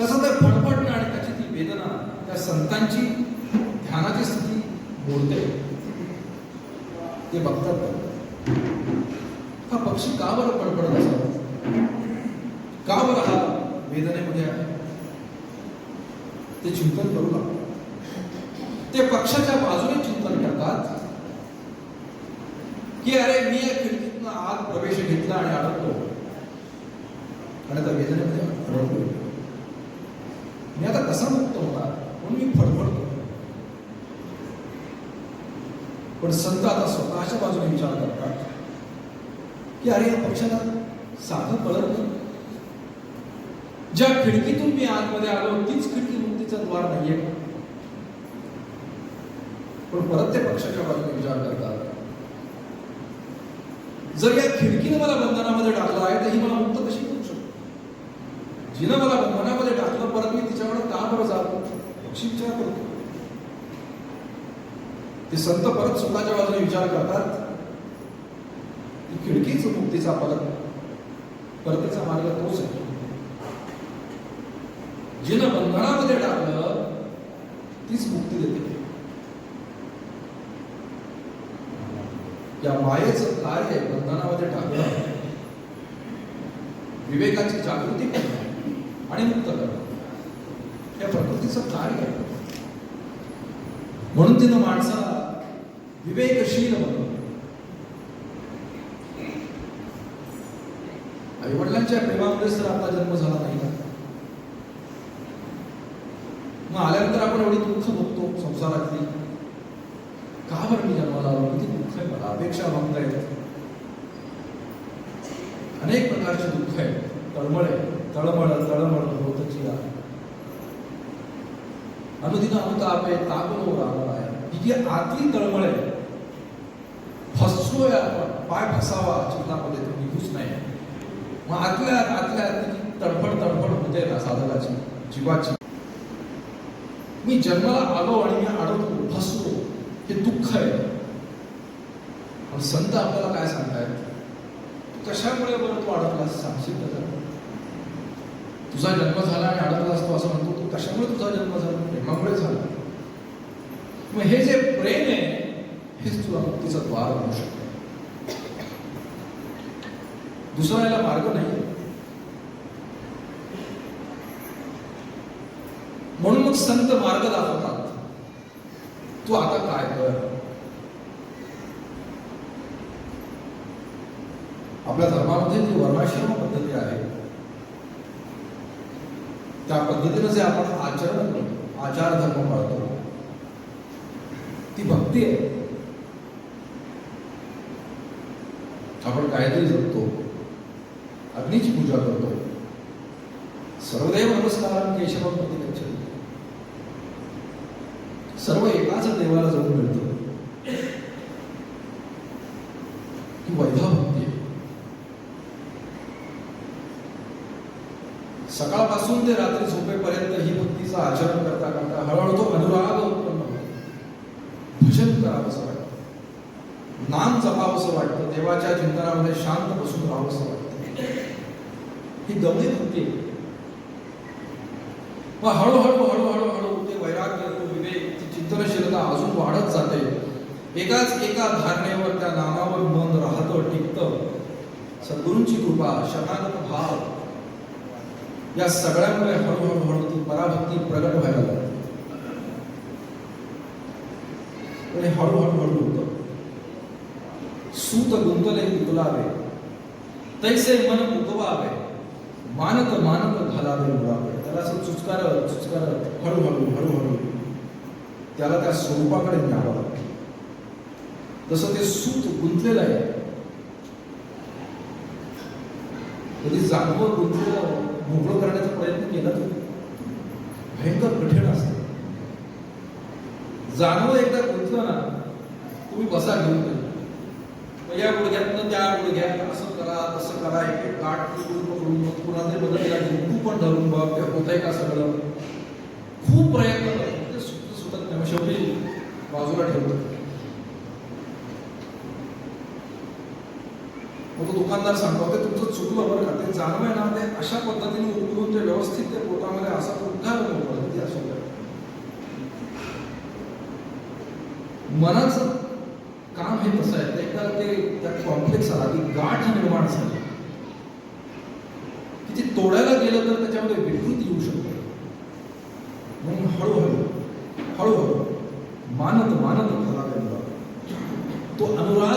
तसं तर फडफडणं आणि त्याची ती वेदना त्या संतांची ध्यानाची स्थिती बोलते ते बघतात. हा पक्षी का बरं पडपडत असावा का बरं हा वेदनेमध्ये आहे? ते चिंतन करू लागतात. ते पक्षाच्या बाजूने चिंतन करतात. की अरे मी या खिडकीतनं आत प्रवेश घेतला आणि अडकलो. आणि त्या वेदनेमध्ये अडकलो मी होणार म्हणून मी फडफडतो पण संत आता स्वतःच्या बाजूने विचार करतात की अरे या पक्षाला साधं कळत नाही. ज्या खिडकीतून मी आतमध्ये आलो तीच खिडकी मुक्तीचा द्वार नाहीये. पण परत ते पक्षाच्या बाजूने विचार करतात. जर या खिडकीने मला बंधनामध्ये टाकलं आहे तर ही मला मुक्त कशी करू शकतो? जिनं मला बंधनामध्ये टाकलं परत मी तिच्याकडे का बरं जातो पक्षी विचार करतो ते संत परत स्वतःच्या बाजूने विचार करतात. की खिडकीच मुक्तीचा परत परतीचा मार्ग तोच आहे जिनं बंधनामध्ये टाकलं तीच मुक्ती देते. या मायेचं कार्य बंधनामध्ये टाकलं. विवेकाची जागृती करणं आणि मुक्त करणं या प्रकृतीचं कार्य आहे? म्हणून तिनं माणसाला विवेकशील बनवलं आई वडिलांच्या प्रेमामुळेच तर आपला जन्म झाला नाही मग आल्यानंतर आपण एवढी दुःख बघतो संसारातली. का बरं मी जन्माला आलो? किती दुःख आहे मला. अपेक्षा भंग आहेत. अनेक प्रकारचे दुःख आहे तळमळे तळमळ तळमळ होतची आहे अनुदिन अनुताप आहे. तापलो हो राहणार आहे जी आतली तळमळ आहे. फसतोय आपण. पाय फसावा चिन्हामध्ये तो निघूच नाही. मग आतल्या आतल्या तडफड तडफड होते ना साधकाची जीवाची. मी जन्माला आलो आणि मी अडकलो फसलो. हे दुःख आहे. पण संत आपल्याला काय सांगतायत? कशामुळे बरं तू अडकलास? सांगशील का तुझा जन्म झाला आणि अडकला असतो असं म्हणतो तू कशामुळे तुझा जन्म झाला? प्रेमामुळे झाला. मग हे जे प्रेम आहे हेच तुला मुक्तीचं द्वार होऊ शकतो दुसरा याला मार्ग नाही म्हणून मग संत मार्ग दाखवतात तू आता काय कर आपल्या धर्मामध्ये जी वर्णाश्रम पद्धती आहे त्या पद्धतीनं जे आपण आचरण आचार धर्म पाळतो ती भक्ती आहे. आपण काहीतरी जपतो. अग्नीची पूजा करतो. सर्वदेव नमस्कार केशवम प्रति सर्व एकाच देवाला जाऊन मिळतं. ही वैधा भक्ती आहे. सकाळपासून ते रात्री झोपेपर्यंत ही भक्तीचं आचरण करता करता हळूहळू तो अनुराग होतो. भजन करावंसं वाटतं. नाम जपावंसं वाटतं. देवाच्या चिंतनामध्ये शांत बसून राहावंसं वाटतं. ही गमली भक्ती मग हळूहळू हळूहळू हळू ते वैराग्य तो विवेक ती चिंतनशीलता अजून वाढत जाते. एकाच एका धारणेवर त्या नामावर मन राहतं टिकतं. सद्गुरूंची कृपा शरणागत भाव. या सगळ्यामुळे हळूहळू हळू ती पराभक्ती प्रगट व्हायला लागते आणि हळूहळू हळू होतं सूत गुंतले गुलाबे. तैसे मन उगवावे. मानक मानक घालावे मुळावे. त्याला असं चुचकार चुचकार हळूहळू हळूहळू त्याला त्या स्वरूपाकडे न्यावं लागतं. तसं ते सूत गुंतलेलं आहे. कधी जाणवं गुंतलेलं मोकळं करण्याचा प्रयत्न केला तर भयंकर कठीण असतं. जाणवं एकदा गुंतलं ना तुम्ही बसा घेऊन मग या गुडघ्यातनं त्या गुडघ्यात असं करा तसं करा एक एक गाठ पकडून मग पुन्हा ते बदलला घेऊन तू पण धरून बघ ते होतंय का सगळं? खूप प्रयत्न करतो ते सुटत सुटत नाही मग शेवटी बाजूला ठेवतो मग तो दुकानदार सांगतो ते तुमचं चुकलं बरं का? ते जाणवं आहे ना ते अशा पद्धतीने उकळून ते व्यवस्थित ते पोटामध्ये असा उद्धार होतो मनाचं काम हे तसं आहे. एकदा ते त्या कॉम्प्लेक्स आला की गाठ निर्माण झाली. की ते तोडायला गेलं तर त्याच्यामध्ये विकृती येऊ शकते. म्हणून हळूहळू हळूहळू मानत मानत त्याला तो अनुराग